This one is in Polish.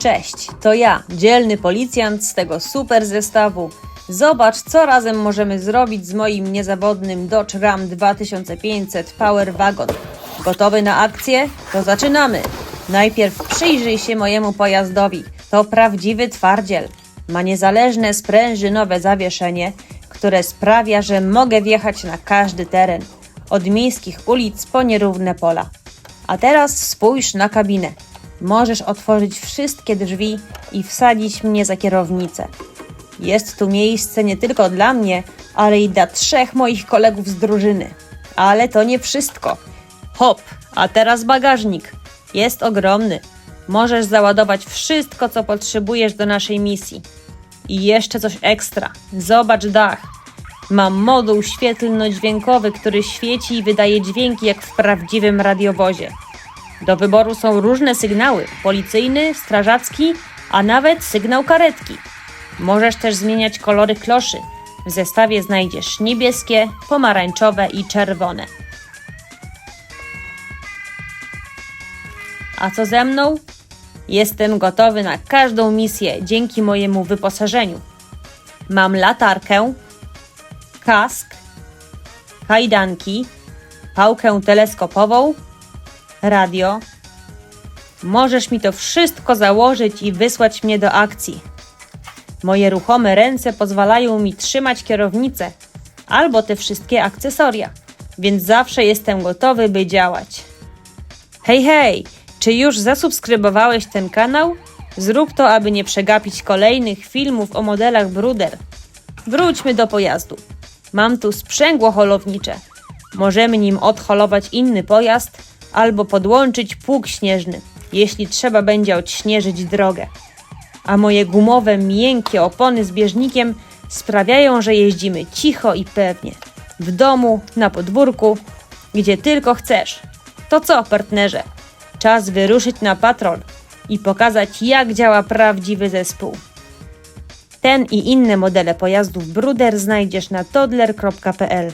Cześć, to ja, dzielny policjant z tego super zestawu. Zobacz, co razem możemy zrobić z moim niezawodnym Dodge Ram 2500 Power Wagon. Gotowy na akcję? To zaczynamy! Najpierw przyjrzyj się mojemu pojazdowi. To prawdziwy twardziel. Ma niezależne sprężynowe zawieszenie, które sprawia, że mogę wjechać na każdy teren. Od miejskich ulic po nierówne pola. A teraz spójrz na kabinę. Możesz otworzyć wszystkie drzwi i wsadzić mnie za kierownicę. Jest tu miejsce nie tylko dla mnie, ale i dla trzech moich kolegów z drużyny. Ale to nie wszystko. Hop, a teraz bagażnik. Jest ogromny. Możesz załadować wszystko, co potrzebujesz do naszej misji. I jeszcze coś ekstra. Zobacz dach. Mam moduł świetlno-dźwiękowy, który świeci i wydaje dźwięki jak w prawdziwym radiowozie. Do wyboru są różne sygnały: policyjny, strażacki, a nawet sygnał karetki. Możesz też zmieniać kolory kloszy. W zestawie znajdziesz niebieskie, pomarańczowe i czerwone. A co ze mną? Jestem gotowy na każdą misję dzięki mojemu wyposażeniu. Mam latarkę, kask, kajdanki, pałkę teleskopową, radio. Możesz mi to wszystko założyć i wysłać mnie do akcji. Moje ruchome ręce pozwalają mi trzymać kierownicę albo te wszystkie akcesoria, więc zawsze jestem gotowy, by działać. Hej, hej! Czy już zasubskrybowałeś ten kanał? Zrób to, aby nie przegapić kolejnych filmów o modelach Bruder. Wróćmy do pojazdu. Mam tu sprzęgło holownicze. Możemy nim odholować inny pojazd albo podłączyć pług śnieżny, jeśli trzeba będzie odśnieżyć drogę. A moje gumowe, miękkie opony z bieżnikiem sprawiają, że jeździmy cicho i pewnie. W domu, na podwórku, gdzie tylko chcesz. To co, partnerze? Czas wyruszyć na patrol i pokazać, jak działa prawdziwy zespół. Ten i inne modele pojazdów Bruder znajdziesz na toddler.pl.